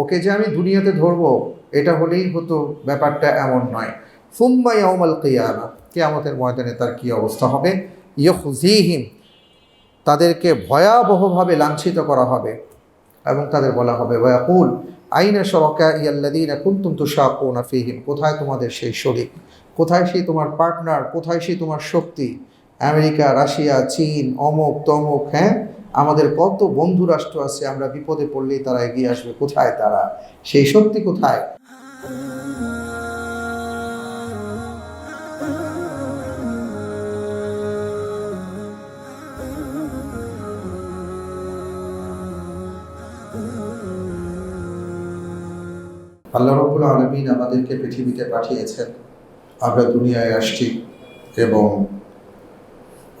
ওকে যে আমি দুনিয়াতে ধরবো, এটা হলেই হতো ব্যাপারটা এমন নয়। ফুম্মা ইয়াউমাল কিয়ামা, কিয়ামতের ময়দানে তার কি অবস্থা হবে? ইয়ুজিহিম তাদেরকে ভয়াবহভাবে লাঞ্ছিত করা হবে। এবং তাদের বলা হবে, ওয়াকুল, আইনা সরকা ইয়াল্লাদিনা কুনতুম তুশাকুনা ফিহিম, কোথায় তোমাদের সেই শরিক? কোথায় সেই তোমার পার্টনার? কোথায় সেই তোমার শক্তি? আমেরিকা, রাশিয়া, চীন, অমুক তমুক হ্যাঁ? আমাদের কত বন্ধু রাষ্ট্র আছে, আমরা বিপদে পড়লেই তারা এগিয়ে আসবে, কোথায় তারা? সেই শক্তি কোথায়? আল্লাহ রব্বুল আলমিন আমাদেরকে পৃথিবীতে পাঠিয়েছেন। আমরা দুনিয়ায় আসছি এবং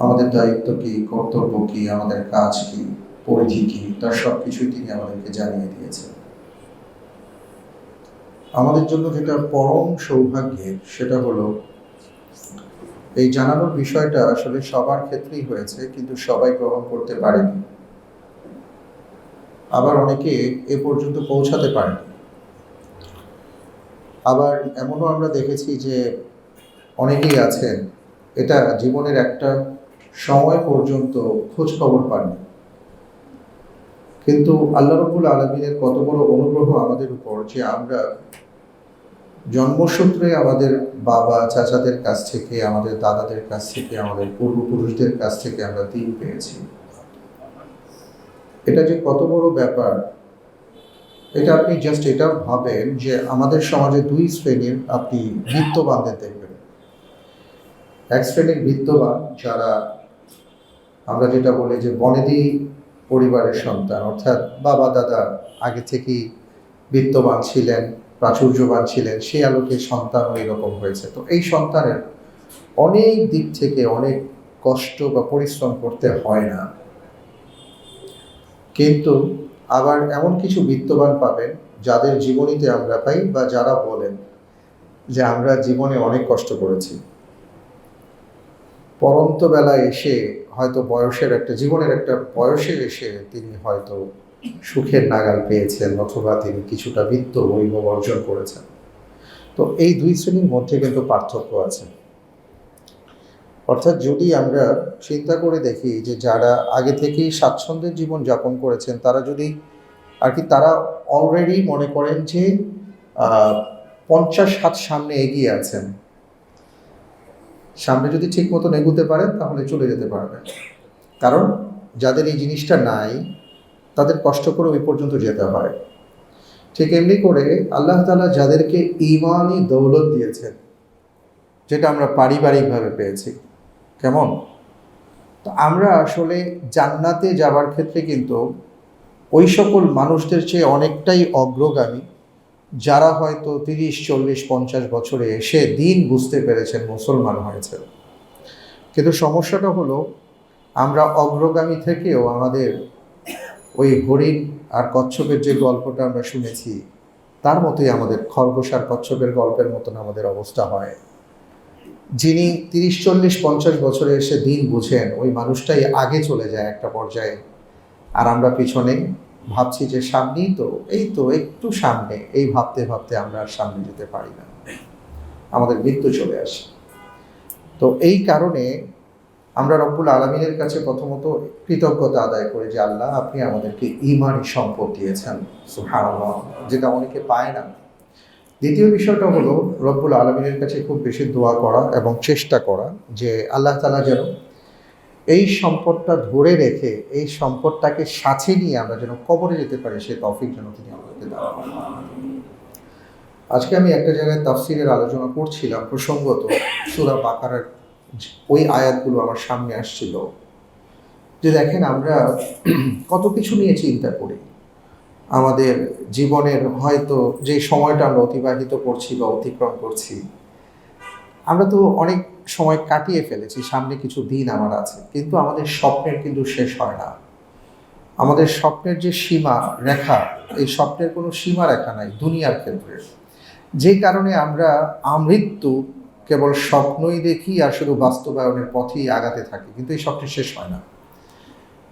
আমাদের দায়িত্ব কি, কর্তব্য কি, আমাদের কাজ কি, পরিধি কি তার সব কিছুই তিনি আমাদেরকে জানিয়ে দিয়েছেন। আমাদের জন্য যেটা পরম সৌভাগ্যের সেটা হলো, এই জানানোর বিষয়টা আসলে সবার ক্ষেত্রেই হয়েছে, কিন্তু সবাই গ্রহণ করতে পারেনি। আবার অনেকে এ পর্যন্ত পৌঁছাতে পারেনি। আবার এমনও আমরা দেখেছি যে অনেকেই আছেন, এটা জীবনের একটা সময় পর্যন্ত খোঁজ খবর পাননি। কিন্তু আল্লাহ রবুল আলমিনের কত বড় অনুগ্রহ আমাদের উপর যে আমরা জন্মসূত্রে আমাদের বাবা, চাচাদের কাছ থেকে, আমাদের দাদাদের কাছ থেকে, আমাদের পূর্বপুরুষদের কাছ থেকে আমরা দিন পেয়েছি। এটা যে কত বড় ব্যাপার, এটা আপনি জাস্ট এটা ভাবেন যে আমাদের সমাজে দুই শ্রেণির আপনি বিত্তবানদের দেখবেন। এক শ্রেণির বিত্তবান যারা আমরা যেটা বলি যে বনেদি পরিবারের সন্তান, অর্থাৎ বাবা, দাদা আগে থেকেই বিত্তবান ছিলেন, প্রাচুর্যবান ছিলেন, সেই আলোকে সন্তান এরকম হয়েছে। তো এই সন্তানের অনেক দিক থেকে অনেক কষ্ট বা পরিশ্রম করতে হয় না। কিন্তু আবার এমন কিছু বিত্তবান পাবেন যাদের জীবনীতে আমরা পাই বা যারা বলেন যে আমরা জীবনে অনেক কষ্ট করেছি। পরন্ত বেলায় এসে হয়তো বয়সের একটা, জীবনের একটা বয়সে এসে তিনি হয়তো সুখের নাগাল পেয়েছেন অথবা তিনি কিছুটা বিত্ত বৈভব অর্জন করেছেন। তো এই দুই শ্রেণির মধ্যে কিন্তু পার্থক্য আছে। অর্থাৎ যদি আমরা চিন্তা করে দেখি যে যারা আগে থেকেই স্বাচ্ছন্দ্যের জীবন যাপন করেছেন, তারা যদি আর কি, তারা অলরেডি মনে করেন যে পঞ্চাশ হাত সামনে এগিয়ে আছেন। সামনে যদি ঠিক মতন এগুতে পারেন, তাহলে চলে যেতে পারবেন কারণ যাদের এই জিনিসটা নাই, তাদের কষ্ট করে ওই পর্যন্ত যেতে হয়। ঠিক এমনি করে আল্লাহ তালা যাদেরকে ইমানই দৌলত দিয়েছেন, যেটা আমরা পারিবারিকভাবে পেয়েছি, কেমন? তো আমরা আসলে জান্নাতে যাবার ক্ষেত্রে কিন্তু ওই সকল মানুষদের চেয়ে অনেকটাই অগ্রগামী। যারা হয়তো তিরিশ, চল্লিশ, পঞ্চাশ বছরে এসে দিন বুঝতে পেরেছেন মুসলমান হয়েছে। কিন্তু সমস্যাটা হলো, আমরা অগ্রগামী থেকেও আমাদের ওই হরিণ আর কচ্ছপের যে গল্পটা আমরা শুনেছি, তার মতোই আমাদের খরগোশ আর কচ্ছপের গল্পের মতন আমাদের অবস্থা হয়। যিনি তিরিশ, চল্লিশ, পঞ্চাশ বছরে এসে দিন বুঝেন, ওই মানুষটাই আগে চলে যায় একটা পর্যায়ে, আর আমরা পিছনে ভাবছি যে সামনেই তো, এই তো একটু সামনে, এই ভাবতে ভাবতে আমরা আর সামনে যেতে পারি না। আমাদের মৃত্যু চলে আসে। তো এই কারণে আমরা রব্বুল আলমিনের কাছে প্রথমত কৃতজ্ঞতা আদায় করে যে আল্লাহ, আপনি আমাদেরকে ইমানি সম্পদ দিয়েছেন। যেটা অনেকে পায় না। দ্বিতীয় বিষয়টা হলো, রব্বুল আলমিনের কাছে খুব বেশি দোয়া করা এবং চেষ্টা করা যে আল্লাহ তালা যেন এই সম্পদটা ধরে রেখে, এই সম্পদটাকে সাথে নিয়ে আমরা যেন কবরে যেতে পারি সে তফিক যেন তিনি আমাদেরকে করেন। আজকে আমি একটা জায়গায় তাফসিরের আলোচনা করছিলাম প্রসঙ্গত, সুরা বাকারার ওই আয়াতগুলো আমার সামনে আসছিল যে দেখেন আমরা কত কিছু নিয়ে চিন্তা করি আমাদের জীবনের হয়তো যে সময়টা আমরা অতিবাহিত করছি বা অতিক্রম করছি, আমরা তো অনেক সময় কাটিয়ে ফেলেছি, সামনে কিছু দিন আমার আছে, কিন্তু আমাদের স্বপ্নের কিন্তু শেষ হয় না। আমাদের স্বপ্নের যে সীমা, রেখা, এই স্বপ্নের কোনো সীমা রেখা নাই, দুনিয়ার ক্ষেত্রে। যে কারণে আমরা আমৃত্যু কেবল স্বপ্নই দেখি আর শুধু বাস্তবায়নের পথেই আগাতে থাকি, কিন্তু এই স্বপ্নের শেষ হয় না।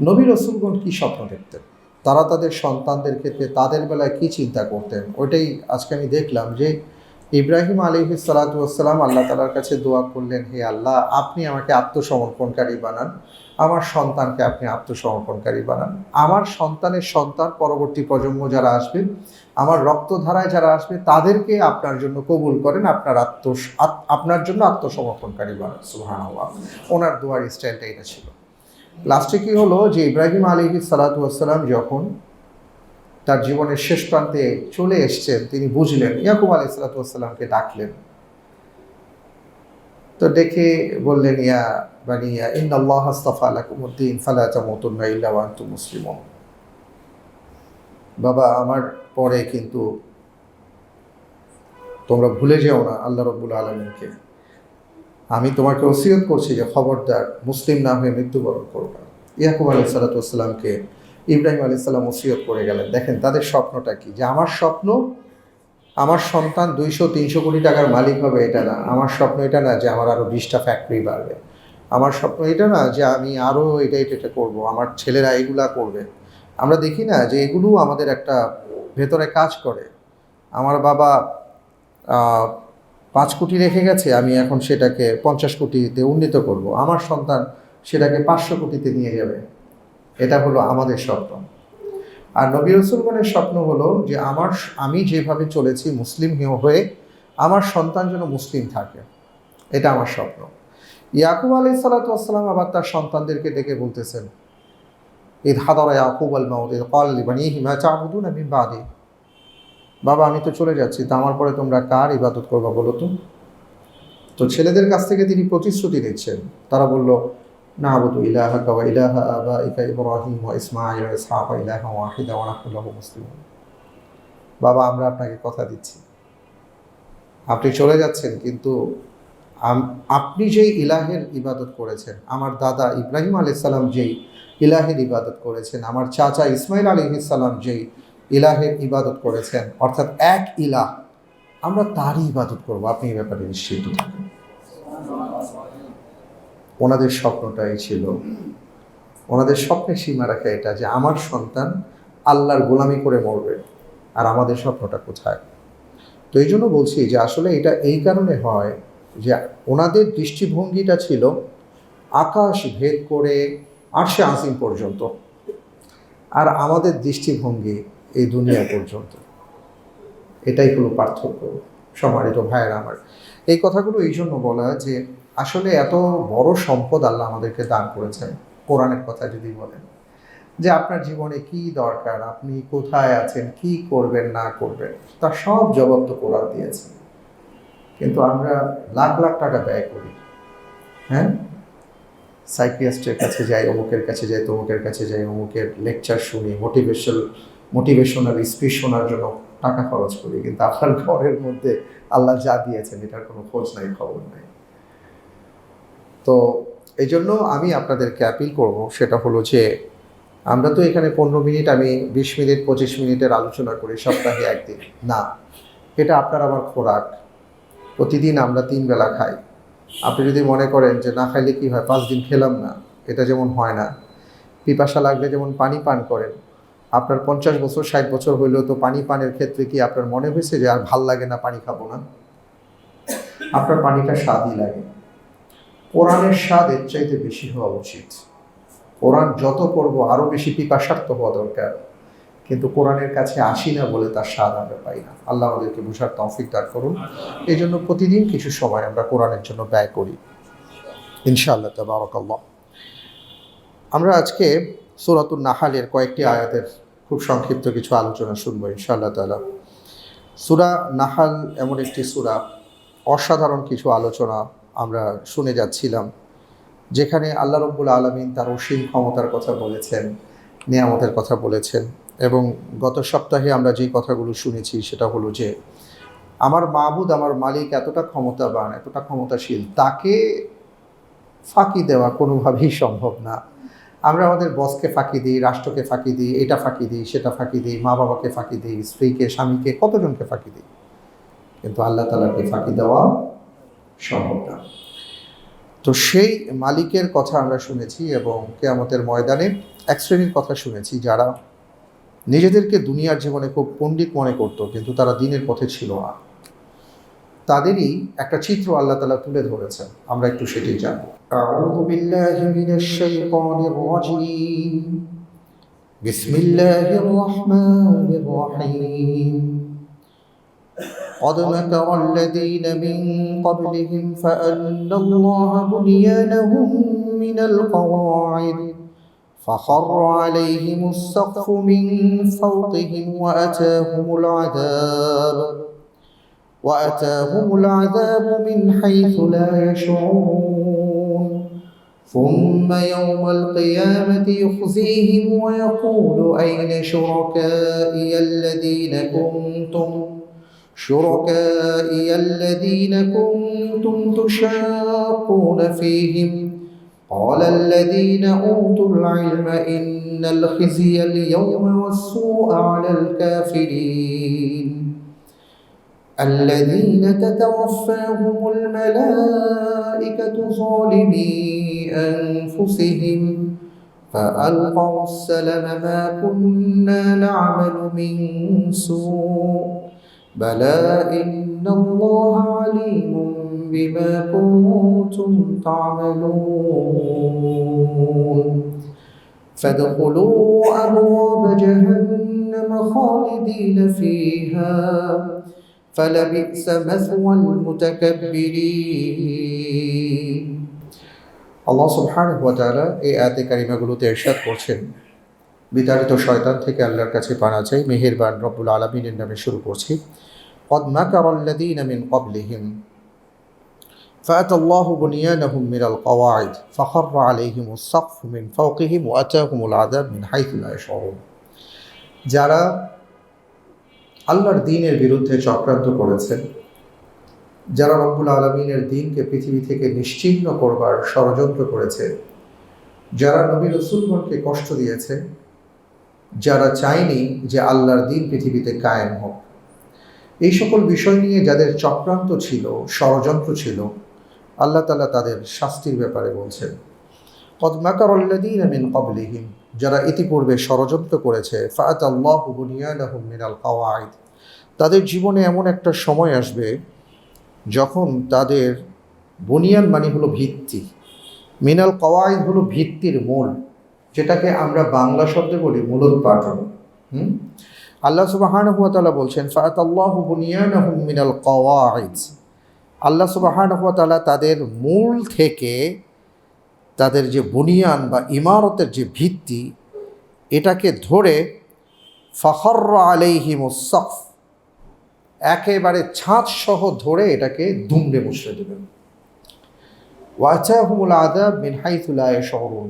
নবী রসুলগণ কি স্বপ্ন দেখতেন? তারা তাদের সন্তানদের ক্ষেত্রে তাদের বেলায় কি চিন্তা করতেন? ওইটাই আজকে আমি দেখলাম যে ইব্রাহিম আলী সালাতাম আল্লাহ তালার কাছে দোয়া করলেন, হে আল্লাহ, আপনি আমাকে আত্মসমর্পণকারী বানান। আমার সন্তানকে আপনি আত্মসমর্পণকারী বানান। আমার সন্তানের সন্তান পরবর্তী প্রজন্ম যারা আসবে, আমার রক্তধারায় যারা আসবে, তাদেরকে আপনার জন্য কবুল করেন, আপনার আত্ম, আত- আপনার জন্য আত্মসমর্পণকারী বানান। সুহান ওনার দোয়ার স্টাইলটা এটা ছিল। লাস্টে কি হলো যে, ইব্রাহিম আলী সালাতাম যখন তার জীবনের শেষ প্রান্তে চলে এসছেন। তিনি বুঝলেন, ইয়াকুব আলী সালাতামকে ডাকলেন। তো ডেকে বললেন, ইয়া আস্তাফা আলাকুমুদ্দিন ফালা ইল্লা ওয়া আনতুম মুসলিমুন। বাবা, আমার পরে কিন্তু তোমরা ভুলে যেও না আল্লাহ রব্বুল আলমিনকে। আমি তোমাকে ওসিয়ত করছি যে খবরদার মুসলিম না হয়ে মৃত্যুবরণ করবে ইয়াকুব আলী সালাতামকে ইব্রাহিম আলী সাল্লাম ওসিয়ত করে গেলেন। দেখেন তাদের স্বপ্নটা কি? যে আমার স্বপ্ন, আমার সন্তান দুইশো, তিনশো কোটি টাকার মালিক হবে এটা না। আমার স্বপ্ন এটা না যে আমার আরও বিশটা ফ্যাক্টরি বাড়বে। আমার স্বপ্ন এটা না যে আমি আরও এটা এটা এটা করব। আমার ছেলেরা এগুলা করবে। আমরা দেখি না যে এগুলো আমাদের একটা ভেতরে কাজ করে। আমার বাবা পাঁচ কোটি রেখে গেছে, আমি এখন সেটাকে পঞ্চাশ কোটিতে উন্নীত করব। আমার সন্তান সেটাকে পাঁচশো কোটিতে নিয়ে যাবে। এটা হলো আমাদের স্বপ্ন। আর নবী রসুলগণের স্বপ্ন হলো যে আমার আমি যেভাবে চলেছি মুসলিম হয়ে আমার সন্তান যেন মুসলিম থাকে। এটা আমার স্বপ্ন। ইয়াকুব আলাই সালাতাম আবার তার সন্তানদেরকে ডেকে বলতেছেন ঈদ হাদরা ইয়াকুব আল মাউদ ঈদ কল লিবানি হিমা চাবুদুন আমি বাদে। বাবা, আমি তো চলে যাচ্ছি, তা আমার পরে তোমরা কার ইবাদত করবা বলো তো? তো ছেলেদের কাছ থেকে তিনি প্রতিশ্রুতি দিচ্ছেন তারা বলল ইব্রাহিম ওয়া ইসমাঈল ওয়া ইসহাক ওয়া ইলাহা ওয়াহিদা ওয়া নাহনু লাহু মুসলিমুন বাবা, আমরা আপনাকে কথা দিচ্ছি। আপনি চলে যাচ্ছেন, কিন্তু আপনি যেই ইলাহের ইবাদত করেছেন, আমার দাদা ইব্রাহিম আলাইহিস সালাম যেই ইলাহের ইবাদত করেছেন, আমার চাচা ইসমাইল সালাম যেই ইলাহের ইবাদত করেছেন, অর্থাৎ এক ইলাহ, আমরা তারই ইবাদত করব। আপনি এই ব্যাপারে নিশ্চিত থাকুন। ওনাদের স্বপ্নটাই ছিল। ওনাদের স্বপ্নের সীমা রাখা এটা যে আমার সন্তান আল্লাহর গোলামি করে মরবে আর আমাদের স্বপ্নটা কোথায়? তো এই জন্য বলছি যে আসলে এটা এই কারণে হয় যে ওনাদের দৃষ্টিভঙ্গিটা ছিল আকাশ ভেদ করে আরশে আসিম পর্যন্ত আর আমাদের দৃষ্টিভঙ্গি এই দুনিয়া পর্যন্ত। এটাই হলো পার্থক্য সম্মানিত ভাইয়েরা আমার। এই কথাগুলো এই জন্য বলা যে আসলে এত বড় সম্পদ আল্লাহ আমাদেরকে দান করেছেন, কোরআনের কথা যদি বলেন। যে আপনার জীবনে কি দরকার, আপনি কোথায় আছেন, কি করবেন, না করবেন, তার সব জবাব তো কোরআন দিয়েছেন কিন্তু আমরা লাখ লাখ টাকা ব্যয় করি। হ্যাঁ? সাইকিয়াস্টের কাছে যাই, অমুকের কাছে যাই, তমুকের কাছে যাই, অমুকের লেকচার শুনি, মোটিভেশন, মোটিভেশনাল স্পিচ শোনার জন্য টাকা খরচ করি। কিন্তু আপনার ঘরের মধ্যে আল্লাহ যা দিয়েছেন, এটার কোনো খোঁজ নাই, খবর নাই। তো এই জন্য আমি আপনাদেরকে অ্যাপিল করব, সেটা হলো যে আমরা তো এখানে পনেরো মিনিট, আমি বিশ মিনিট, পঁচিশ মিনিটের আলোচনা করি, সপ্তাহে একদিন। না, এটা আপনার আমার খোরাক। প্রতিদিন আমরা তিন বেলা খাই। আপনি যদি মনে করেন যে না খাইলে কী হয়, পাঁচ দিন খেলাম না, এটা যেমন হয় না। পিপাসা লাগলে যেমন পানি পান করেন। আপনার পঞ্চাশ বছর, ষাট বছর হইলেও তো পানি পানের ক্ষেত্রে কি আপনার মনে হয়েছে যে আর ভালো লাগে না পানি খাব না? আপনার পানিটা স্বাদই লাগে কোরআনের স্বাদ এর চাইতে বেশি হওয়া উচিত। কোরআন যত পড়ব আরও বেশি পিপাসার্থ হওয়া দরকার। কিন্তু কোরআনের কাছে আসি না বলে তার স্বাদ আমরা পাই না। আল্লাহ আমাদেরকে বোঝার তৌফিক দান করুন। এই জন্য প্রতিদিন কিছু সময় আমরা কোরআনের জন্য ব্যয় করি। ইনশাআল্লাহ, তাবারাকাল্লাহ। আমরা আজকে সূরাতুন নাহালের কয়েকটি আয়াতের খুব সংক্ষিপ্ত কিছু আলোচনা শুনব ইনশাআল্লাহ তাআলা। সুরা নাহাল এমন একটি সুরা। অসাধারণ কিছু আলোচনা। আমরা শুনে যাচ্ছিলাম, যেখানে আল্লাহ রব্বুল আলমিন তার অসীম ক্ষমতার কথা বলেছেন, নিয়ামতের কথা বলেছেন এবং গত সপ্তাহে আমরা যেই কথাগুলো শুনেছি সেটা হলো যে, আমার মাহবুদ, আমার মালিক এতটা ক্ষমতাবান, এতটা ক্ষমতাশীল, তাকে ফাঁকি দেওয়া কোনোভাবেই সম্ভব না। আমরা আমাদের বসকে ফাঁকি দিই, রাষ্ট্রকে ফাঁকি দিই, এটা ফাঁকি দিই, সেটা ফাঁকি দিই মা বাবাকে ফাঁকি দিই, স্ত্রীকে, স্বামীকে, কতজনকে ফাঁকি দিই? কিন্তু আল্লাহ তালাকে ফাঁকি দেওয়া সম্ভব না তো সেই মালিকের কথা আমরা শুনেছি এবং কেয়ামতের ময়দানে এক শ্রেণীর কথা শুনেছি যারা নিজেদেরকে দুনিয়ার জীবনে খুব পণ্ডিত মনে করতো কিন্তু তারা দিনের পথে ছিল না তাদেরই একটা চিত্র আল্লাহ তালা তুলে ধরেছেন আমরা একটু সেটি জানব أعوذ بالله من الشيطان الرجيم بسم الله الرحمن الرحيم قد مكر الذين من قبلهم فأن الله بنيانهم من القواعد. فخر عليهم السقف من فوقهم وأتاهم العذاب وأتاهم العذاب من حيث لا يشعرون. ثم يوم القيامة يخزيهم ويقول أين شركائي الذين كنتم؟ شركائي الذين كنتم تشاقون فيهم. قال الذين أوتوا العلم إن الخزي اليوم والسوء على الكافرين. الذين تتوفاهم الملائكة ظالمي أنفسهم. فألقوا السلم ما كنا نعمل من سوء. بلى إن الله عليم بما كنتم تعملون فادخلوا أبواب جهنم خالدين فيها فلبئس مثوى المتكبرين আল্লাহ সুবহানাহু ওয়া তাআলা এই আয়াতে কারিমাগুলোতে ইরশাদ করছেন বিতাড়িত শয়তান থেকে আল্লাহর কাছে পানা চাই মেহেরবান রব্বুল আলমিনের নামে শুরু করছি قد مكر الذين من قبلهم فأتى الله بنيانهم من القواعد فخر عليهم السقف من فوقهم وأتاهم العذاب من حيث لا يشعرون যারা আল্লাহর দিনের বিরুদ্ধে চক্রান্ত করেছেন যারা রব্বুল আলমিনের দিনকে পৃথিবী থেকে নিশ্চিহ্ন করবার ষড়যন্ত্র করেছে যারা নবী রসুলগণকে কষ্ট দিয়েছে যারা চায়নি যে আল্লাহর দিন পৃথিবীতে কায়েম হোক। এই সকল বিষয় নিয়ে যাদের চক্রান্ত ছিল, ষড়যন্ত্র ছিল, আল্লাহ তালা তাদের শাস্তির ব্যাপারে বলছেন। কদমাকার আল্লাদিন মিন কবলিহিম যারা ইতিপূর্বে ষড়যন্ত্র করেছে ফাত আল্লাহ মিনাল কাওয়াইদ তাদের জীবনে এমন একটা সময় আসবে যখন তাদের বুনিয়ান মানে হলো ভিত্তি, মিনাল কওয়াইদ হলো ভিত্তির মূল। যেটাকে আমরা বাংলা শব্দে বলি মূলোৎপাটন হুম? আল্লাহ সুবাহানহু তাআলা বলছেন ফাত আল্লাহ বুনিয়ানহুম মিনাল কওয়াইদ আল্লাহ সুবাহানহু তাআলা তাদের মূল থেকে তাদের যে বুনিয়ান বা ইমারতের যে ভিত্তি, এটাকে ধরে ফখর আলাইহিম সফ, একেবারে ছাঁচ সহ ধরে এটাকে দুমড়ে মুশড়ে দেবেন। ওয়াচাহুমুল আদাব মিন হাইথুলায় শহরুন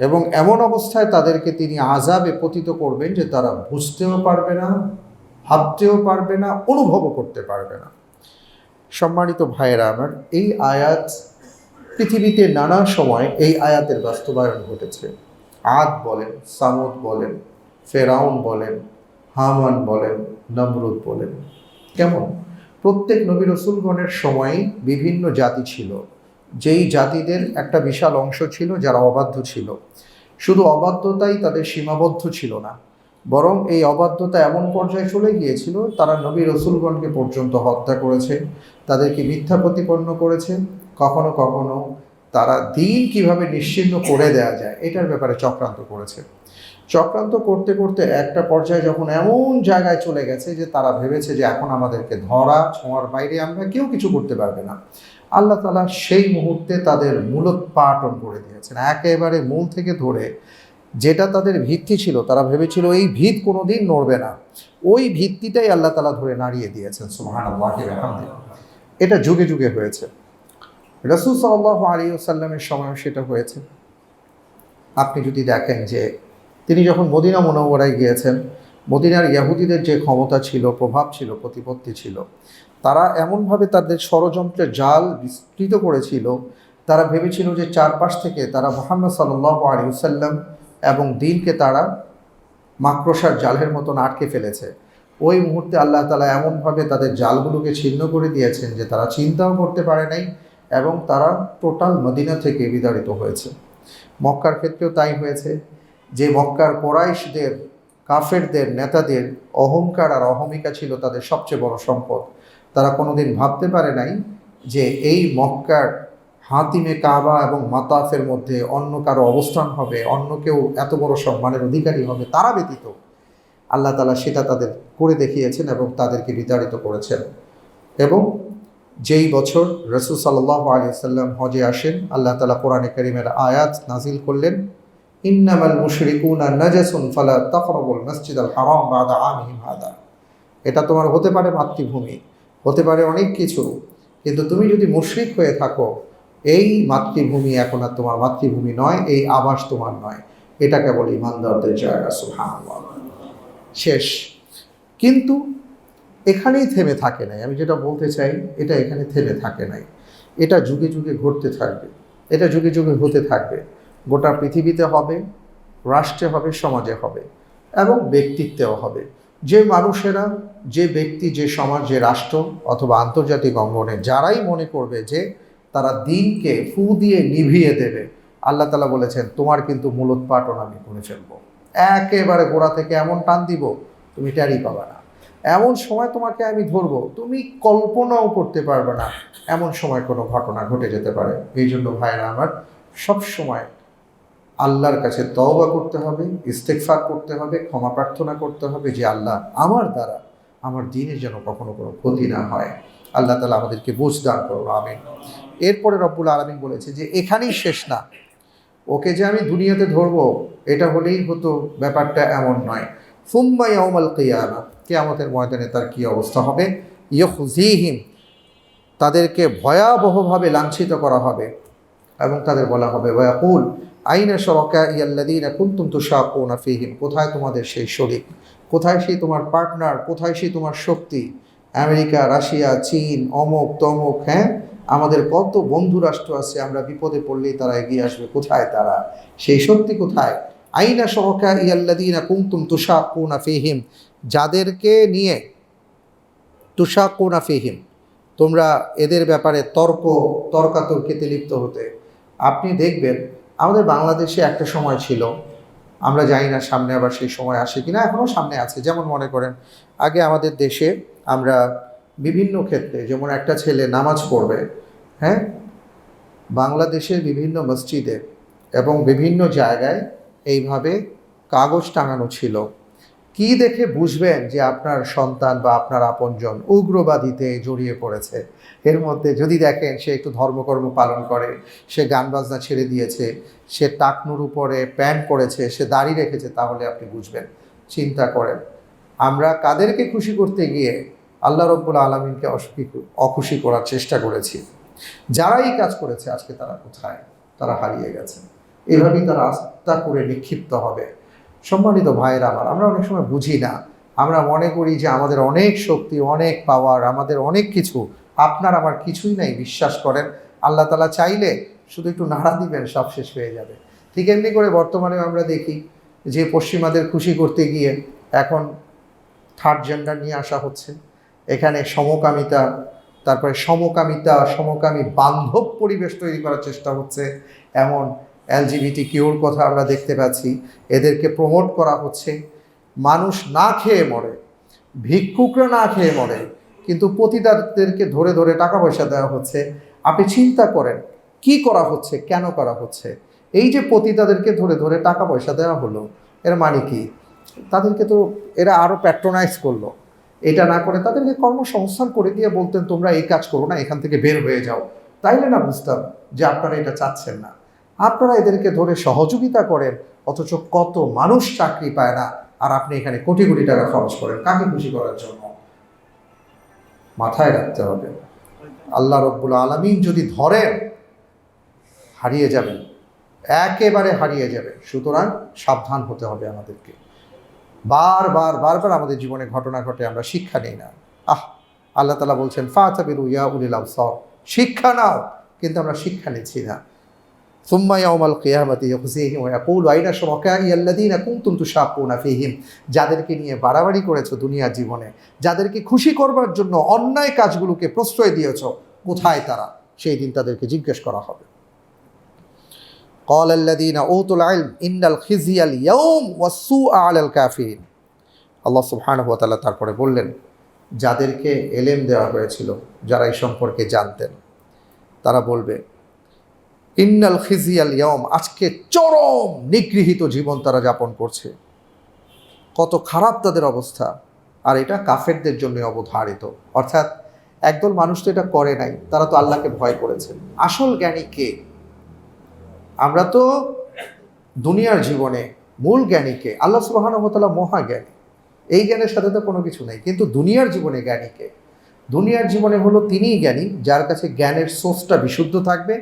এবং এমন অবস্থায় তাদেরকে তিনি আজাবে পতিত করবেন যে তারা বুঝতেও পারবে না, ভাবতেও পারবে না, অনুভবও করতে পারবে না। সম্মানিত ভাইয়েরা আমার, এই আয়াত পৃথিবীতে নানা সময় এই আয়াতের বাস্তবায়ন ঘটেছে। আদ বলেন, সামুদ বলেন, ফেরাউন বলেন, হামান বলেন, নমরুদ বলেন। কেমন? প্রত্যেক নবী রসুলগণের সময় বিভিন্ন জাতি ছিল। যেই জাতিদের একটা বিশাল অংশ ছিল যারা অবাধ্য ছিল। শুধু অবাধ্যতাই তাদের সীমাবদ্ধ ছিল না, বরং এই অবাধ্যতা এমন পর্যায়ে চলে গিয়েছিল, তারা নবী রসুলগণকে পর্যন্ত হত্যা করেছে, তাদেরকে মিথ্যা প্রতিপন্ন করেছে, কখনো কখনো তারা দিন কীভাবে নিশ্চিহ্ন করে দেওয়া যায়, এটার ব্যাপারে চক্রান্ত করেছে। চক্রান্ত করতে করতে একটা পর্যায়ে যখন এমন জায়গায় চলে গেছে যে তারা ভেবেছে যে এখন আমাদেরকে ধরা, ছোঁয়ার বাইরে আমরা কেউ কিছু করতে পারবে না। আল্লাহ তালা সেই মুহূর্তে তাদের মূলোৎপাটন করে দিয়েছেন। একেবারে মূল থেকে ধরে যেটা তাদের ভিত্তি ছিল, তারা ভেবেছিল এই ভিত কোনো দিন নড়বে না। ওই ভিত্তিটাই আল্লাহ তালা ধরে নাড়িয়ে দিয়েছেন সুহান এটা যুগে যুগে হয়েছে। রসুল সাল্লাহ আলী সাল্লামের সময়ও সেটা হয়েছে। আপনি যদি দেখেন যে তিনি যখন মদিনা মনোবরায় গিয়েছেন মদিনার ইয়াহুদিদের যে ক্ষমতা ছিল, প্রভাব ছিল, প্রতিপত্তি ছিল, তারা এমনভাবে তাদের ষড়যন্ত্রের জাল বিস্তৃত করেছিল, তারা ভেবেছিল যে চারপাশ থেকে তারা মোহাম্মদ সাল্লাহ আলিউসাল্লাম এবং দিনকে তারা মাকড়সার জালের মতন আটকে ফেলেছে। ওই মুহূর্তে আল্লাহ তালা এমনভাবে তাদের জালগুলোকে ছিন্ন করে দিয়েছেন যে তারা চিন্তাও করতে পারে নাই এবং তারা টোটাল মদিনা থেকে বিতাড়িত হয়েছে। মক্কার ক্ষেত্রেও তাই হয়েছে। যে মক্কার কোরাইশদের কাফেরদের, নেতাদের অহংকার আর অহমিকা ছিল তাদের সবচেয়ে বড় সম্পদ। তারা কোনোদিন ভাবতে পারে নাই যে এই মক্কার হাতিমে কাবা এবং মাতাফের মধ্যে অন্য কারও অবস্থান হবে, অন্য কেউ এত বড় সম্মানের অধিকারী হবে, তারা ব্যতীত। আল্লাহ তালা সেটা তাদের করে দেখিয়েছেন এবং তাদেরকে বিতাড়িত করেছেন। এবং যেই বছর রসুল সাল্লাহ আলী সাল্লাম হজে আসেন, আল্লাহ তালা কোরআনে করিমের আয়াত নাজিল করলেন। ইন্নামাল মুশরিকুনা নাজাসুন ফালা তাকরাবুল মসজিদ আল হারাম বাদা আমিহিম হাদা। এটা তোমার হতে পারে মাতৃভূমি, হতে পারে অনেক কিছু, কিন্তু তুমি যদি মুশরিক হয়ে থাকো, এই মাতৃভূমি এখন আর তোমার মাতৃভূমি নয়, এই আবাস তোমার নয়। এটা কেবল ইমানদারদের জায়গা, সুবহানাল্লাহ। শেষ। কিন্তু এখানেই থেমে থাকে নাই। আমি যেটা বলতে চাই, এটা এখানে থেমে থাকে নাই। এটা যুগে যুগে ঘটতে থাকবে। এটা যুগে যুগে হতে থাকবে। গোটা পৃথিবীতে হবে, রাষ্ট্রে হবে, সমাজে হবে এবং ব্যক্তিত্বেও হবে। যে মানুষেরা, যে ব্যক্তি, যে সমাজ, যে রাষ্ট্র অথবা আন্তর্জাতিক অঙ্গনে যারাই মনে করবে যে তারা দিনকে ফু দিয়ে নিভিয়ে দেবে, আল্লাহ তালা বলেছেন, তোমার কিন্তু মূলোৎপাটন আমি করে ফেলব। একেবারে গোড়া থেকে এমন টান দিব, তুমি ট্যারি পাবে না। এমন সময় তোমাকে আমি ধরবো, তুমি কল্পনাও করতে পারবে না। এমন সময় কোনো ঘটনা ঘটে যেতে পারে। এই জন্য ভাইরা আমার সব সময় আল্লাহর কাছে তওবা করতে হবে ইস্তেকফার করতে হবে, ক্ষমা প্রার্থনা করতে হবে যে আল্লাহ আমার দ্বারা আমার দিনের যেন কখনো কোনো ক্ষতি না হয়। আল্লাহ তালা আমাদেরকে বুঝ দান করো আমিন। এরপরে রব্বুল আলমিন বলেছে যে এখানেই শেষ না। ওকে যে আমি দুনিয়াতে ধরবো, এটা হলেই হতো ব্যাপারটা এমন নয়। ফুম্বাই ফুম্মা ইয়াউমাল কিয়ামা, কিয়ামতের ময়দানে তার কি অবস্থা হবে? ইয়ুজিহিম তাদেরকে ভয়াবহভাবে লাঞ্ছিত করা হবে এবং তাদের বলা হবে, ওয়াকুল আইনা সরকা ইয়াল্লাদিনা কুন্তুম তুশাকুনা ফিহিম। কোথায় তোমাদের সেই শরিক? কোথায় সেই তোমার পার্টনার কোথায় সেই তোমার শক্তি? আমেরিকা, রাশিয়া, চীন, অমুক, তমুক হ্যাঁ? আমাদের কত বন্ধু রাষ্ট্র আছে, আমরা বিপদে পড়লেই তারা এগিয়ে আসবে। কোথায় তারা? সেই শক্তি কোথায়? আইনা সহকা ইয়াল্লাদিনা কুমতুম তুষাকুনা ফিহিম। যাদেরকে নিয়ে তুষাকুনা ফিহিম। তোমরা এদের ব্যাপারে তর্ক, তর্কাতর্কিতে লিপ্ত হতে। আপনি দেখবেন আমাদের বাংলাদেশে একটা সময় ছিল, আমরা জানি না সামনে আবার সেই সময় আসে কিনা এখনও সামনে আছে। যেমন মনে করেন, আগে আমাদের দেশে আমরা বিভিন্ন ক্ষেত্রে যেমন একটা ছেলে নামাজ পড়বে হ্যাঁ? বাংলাদেশের বিভিন্ন মসজিদে এবং বিভিন্ন জায়গায় এইভাবে কাগজ টাঙানো ছিল। কি দেখে বুঝবেন যে আপনার সন্তান বা আপনার আপনজন উগ্রবাদীতে জড়িয়ে পড়েছে? এর মধ্যে যদি দেখেন সে একটু ধর্মকর্ম পালন করে, সে গান বাজনা ছেড়ে দিয়েছে, সে টাকনুর উপরে প্যান্ট পরেছে সে দাড়ি রেখেছে, তাহলে আপনি বুঝবেন। চিন্তা করেন। আমরা কাদেরকে খুশি করতে গিয়ে আল্লাহ রব্বুল আলমিনকে অসুখী, অখুশি করার চেষ্টা করেছি। যারা এই কাজ করেছে, আজকে তারা কোথায়? তারা হারিয়ে গেছে। এভাবেই তারা আস্থা করে নিক্ষিপ্ত হবে। সম্মানিত ভাইয়ের আমার, আমরা অনেক সময় বুঝি না। আমরা মনে করি যে আমাদের অনেক শক্তি, অনেক পাওয়ার আমাদের অনেক কিছু, আপনার আমার কিছুই নাই, বিশ্বাস করেন। আল্লাহ তালা চাইলে শুধু একটু নাড়া দিবেন, সব শেষ হয়ে যাবে। ঠিক এমনি করে বর্তমানে আমরা দেখি যে পশ্চিমাদের খুশি করতে গিয়ে এখন থার্ড জেন্ডার নিয়ে আসা হচ্ছে। এখানে সমকামিতা, তারপরে সমকামিতা, সমকামী বান্ধব পরিবেশ তৈরি করার চেষ্টা হচ্ছে। এমন এলজিবিটি কিউর কথা আমরা দেখতে পাচ্ছি। এদেরকে প্রমোট করা হচ্ছে। মানুষ না খেয়ে মরে, ভিক্ষুকরা না খেয়ে মরে, কিন্তু পতিতাদেরকে ধরে ধরে টাকা পয়সা দেওয়া হচ্ছে। আপনি চিন্তা করেন, কি করা হচ্ছে, কেন করা হচ্ছে? এই যে পতিতাদেরকে ধরে ধরে টাকা পয়সা দেওয়া হলো, এর মানে কি? তাদেরকে তো এরা আরও প্যাট্রোনাইজ করল। এটা না করে তাদেরকে কর্মসংস্থান করে দিয়ে বলতেন, তোমরা এই কাজ করো না, এখান থেকে বের হয়ে যাও। তাইলে না বুঝতাম যে আপনারা এটা চাচ্ছেন না। আপনারা এদেরকে ধরে সহযোগিতা করেন, অথচ কত মানুষ চাকরি পায় না, আর আপনি এখানে কোটি কোটি টাকা খরচ করেন, কাকে খুশি করার জন্য? মাথায় রাখতে হবে। আল্লাহ রব্বুল আলমিন যদি ধরেন, হারিয়ে যাবেন, একেবারে হারিয়ে যাবে সুতরাং সাবধান হতে হবে আমাদেরকে। বারবার বারবার আমাদের জীবনে ঘটনা ঘটে, আমরা শিক্ষা নেই না। আহ, আল্লাহ তালা বলছেন, ফাতাবিরু ইয়া উলিল শিক্ষা নাও, কিন্তু আমরা শিক্ষা নিচ্ছি না। ثم يوم القيامة يخزيهم ويقول أين شركائي الذين كنتم تشاقون فيهم যাদেরকে নিয়ে বাড়াবাড়ি করেছো দুনিয়ার জীবনে যাদেরকে খুশি করবার জন্য অন্যায় কাজগুলোকে প্রশ্রয় দিয়েছো কোথায় তারা সেই দিন তাদেরকে জিজ্ঞেস করা হবে قال الذين أوتوا العلم إن الخزي اليوم والسوء على الكافرين আল্লাহ সুবহানাহু ওয়া তাআলা তারপরে বললেন যাদেরকে এলেম দেওয়া হয়েছিল যারা এই সম্পর্কে জানতেন তারা বলবে ইন্নাল খিজিয়াল ইয়ম আজকে চরম নিগৃহীত জীবন তারা যাপন করছে। কত খারাপ তাদের অবস্থা। আর এটা কাফেরদের জন্য অবধারিত। অর্থাৎ একদল মানুষ তো এটা করে নাই, তারা তো আল্লাহকে ভয় করেছে। আসল জ্ঞানী কে? আমরা তো দুনিয়ার জীবনে মূল জ্ঞানীকে আল্লাহ সুবাহানুভতালা মহাজ্ঞানী এই জ্ঞানের সাথে তো কোনো কিছু নেই। কিন্তু দুনিয়ার জীবনে জ্ঞানীকে দুনিয়ার জীবনে হলো তিনিই জ্ঞানী, যার কাছে জ্ঞানের সোর্সটা বিশুদ্ধ থাকবে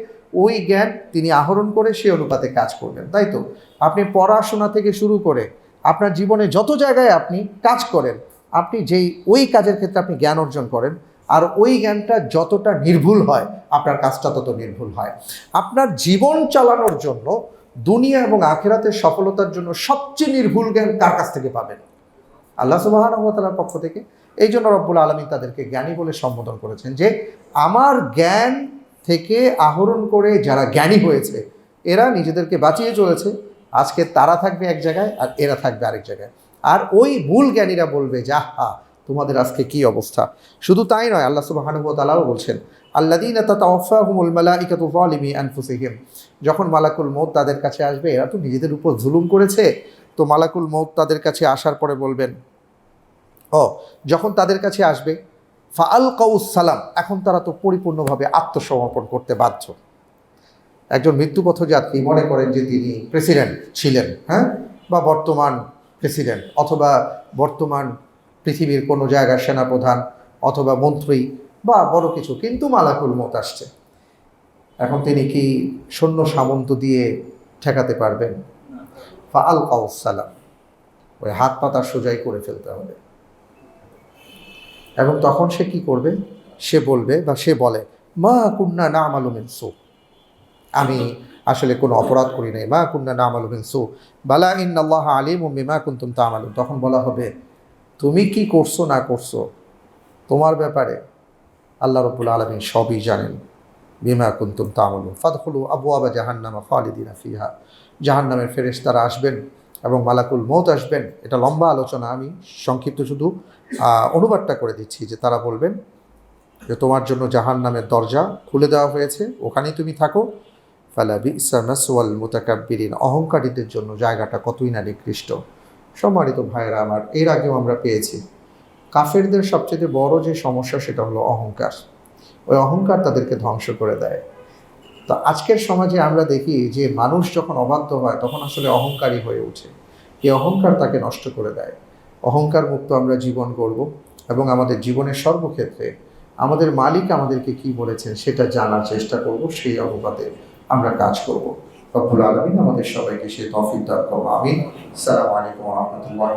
ওই জ্ঞান তিনি আহরণ করে সে অনুপাতে কাজ করবেন, তাই তো? আপনি পড়াশোনা থেকে শুরু করে আপনার জীবনে যত জায়গায় আপনি কাজ করেন, আপনি যেই ওই কাজের ক্ষেত্রে আপনি জ্ঞান অর্জন করেন, আর ওই জ্ঞানটা যতটা নির্ভুল হয়, আপনার কাজটা তত নির্ভুল হয়। আপনার জীবন চালানোর জন্য দুনিয়া এবং আখেরাতের সফলতার জন্য সবচেয়ে নির্ভুল জ্ঞান কার কাছ থেকে পাবেন? আল্লাহ সুবাহানুতালার পক্ষ থেকে। এই জন্য রব্বুল আলমী তাদেরকে জ্ঞানী বলে সম্বোধন করেছেন যে, আমার জ্ঞান থেকে আহরণ করে যারা জ্ঞানী হয়েছে, এরা নিজেদেরকে বাঁচিয়ে চলেছে। আজকে তারা থাকবে এক জায়গায় আর এরা থাকবে আরেক জায়গায়। আর ওই মূল জ্ঞানীরা বলবে যে, আহা, তোমাদের আজকে কি অবস্থা? শুধু তাই নয়, আল্লাহ সুবাহানুতালাও বলছেন আল্লাদিন তাওয়াফাহুমুল মালাইকাতু যখন মালাকুল মৌত তাদের কাছে আসবে, এরা তো নিজেদের উপর জুলুম করেছে। তো মালাকুল মৌত তাদের কাছে আসার পরে বলবেন, ও, যখন তাদের কাছে আসবে ফাআল সালাম, এখন তারা তো পরিপূর্ণভাবে আত্মসমর্পণ করতে বাধ্য। একজন মৃত্যুপথ যাত্রী মনে করেন যে তিনি প্রেসিডেন্ট ছিলেন হ্যাঁ? বা বর্তমান প্রেসিডেন্ট, অথবা বর্তমান পৃথিবীর কোনো জায়গার সেনাপ্রধান, অথবা মন্ত্রী, বা বড় কিছু, কিন্তু মালাকুল মত আসছে। এখন তিনি কি সৈন্য সামন্ত দিয়ে ঠেকাতে পারবেন? ফা ফাআল সালাম। ওই হাত পাতা সোজাই করে ফেলতে হবে। এবং তখন সে কি করবে? সে বলবে বা সে বলে, মা কুন্না না আমালুমিন সু। আমি আসলে কোনো অপরাধ করি নাই। মা কুন্না না আমালুমিন সু। বালা ইন আল্লাহ আলিম ও মিমা কুন্তুম তা আমালুম তখন বলা হবে, তুমি কি করছ না করছ? তোমার ব্যাপারে আল্লাহ রবুল আলমী সবই জানেন। বিমা কুন্তুম তামলু ফাদখলু আবু আবা জাহান্নামা খালিদিনা ফিহা। জাহান্নামের ফেরেশ তারা আসবেন। এবং মালাকুল মৌত আসবেন, এটা লম্বা আলোচনা, আমি সংক্ষিপ্ত শুধু অনুবাদটা করে দিচ্ছি যে তারা বলবেন যে তোমার জন্য জাহান্নামের দরজা খুলে দেওয়া হয়েছে, ওখানেই তুমি থাকো। ফালা বিসা মাসওয়াল মুতাকাব্বিরিন, অহংকারীদের জন্য জায়গাটা কতই না নিকৃষ্ট। সম্মানিত ভাইয়েরা আমার, এর আগেও আমরা পেয়েছি। কাফেরদের সবচেয়ে বড় যে সমস্যা, সেটা হলো অহংকার। ওই অহংকার তাদেরকে ধ্বংস করে দেয়। তো আজকের সমাজে আমরা দেখি যে মানুষ যখন অবাধ্য হয়, তখন আসলে অহংকারী হয়ে ওঠে। এই অহংকার তাকে নষ্ট করে দেয়। অহংকার মুক্ত আমরা জীবন করব এবং আমাদের জীবনের সর্বক্ষেত্রে আমাদের মালিক আমাদেরকে কি বলেছেন সেটা জানার চেষ্টা করব, সেই অনুপাতে আমরা কাজ করব। রব্বুল আলমিন আমাদের সবাইকে সে তফিক দান করব আমি সালাম আলাইকুম রহমতুল্লাহ